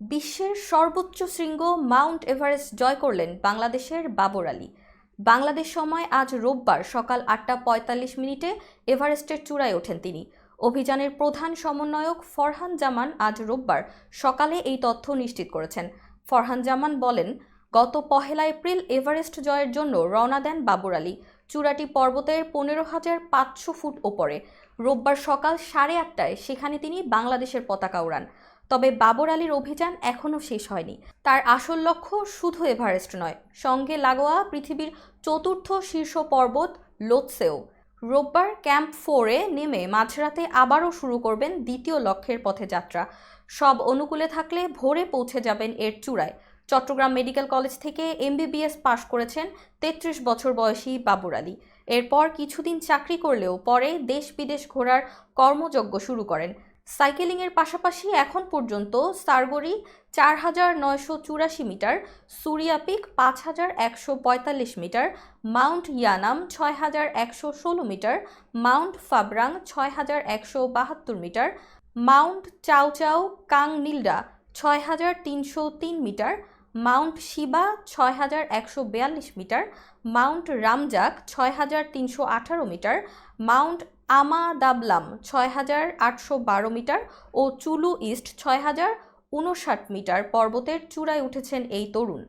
বিশ্বের সর্বোচ্চ শৃঙ্গ মাউন্ট এভারেস্ট জয় করলেন বাংলাদেশের বাবর আলী। বাংলাদেশ সময় আজ রোববার সকাল আটটা পঁয়তাল্লিশ মিনিটে এভারেস্টের চূড়ায় ওঠেন তিনি। অভিযানের প্রধান সমন্বয়ক ফরহান জামান আজ রোববার সকালে এই তথ্য নিশ্চিত করেছেন। ফরহান জামান বলেন, গত পহেলা এপ্রিল এভারেস্ট জয়ের জন্য রওনা দেন বাবর আলী। চূড়াটি পর্বতের পনেরো হাজার পাঁচশো ফুট ওপরে। রোববার সকাল সাড়ে আটটায় সেখানে তিনি বাংলাদেশের পতাকা উড়ান। তবে বাবর আলীর অভিযান এখনও শেষ হয়নি। তার আসল লক্ষ্য শুধু এভারেস্ট নয়, সঙ্গে লাগোয়া পৃথিবীর চতুর্থ শীর্ষ পর্বত লোৎসেও। রোববার ক্যাম্প ফোরে নেমে মাঝরাতে আবারও শুরু করবেন দ্বিতীয় লক্ষ্যের পথে যাত্রা। সব অনুকূলে থাকলে ভোরে পৌঁছে যাবেন এর চূড়ায়। চট্টগ্রাম মেডিকেল কলেজ থেকে এমবিবিএস পাশ করেছেন তেত্রিশ বছর বয়সী বাবুর আলী। এরপর কিছুদিন চাকরি করলেও পরে দেশ বিদেশ ঘোরার কর্মযজ্ঞ শুরু করেন। সাইকেলিংয়ের পাশাপাশি এখন পর্যন্ত সারগরি চার হাজার নয়শো চুরাশি মিটার, সুরিয়াপিক পাঁচ হাজার একশো পঁয়তাল্লিশ মিটার, মাউন্ট ইয়ানাম ছয় হাজার একশো ষোলো মিটার, মাউন্ট ফাবরাং ছয় হাজার একশো বাহাত্তর মিটার, মাউন্ট চাউচাউ কাং নিলডা ছয় হাজার তিনশো তিন মিটার, মাউন্ট শিবা ছয় হাজার একশো বিয়াল্লিশ মিটার, মাউন্ট রামজাক ছয় হাজার তিনশো আঠারো মিটার, মাউন্ট আমা দাবলাম ছয় হাজার আটশো বারো মিটার ও চুলু ইস্ট ছয় হাজার উনষাট মিটার পর্বতের চূড়ায় উঠেছেন এই তরুণ।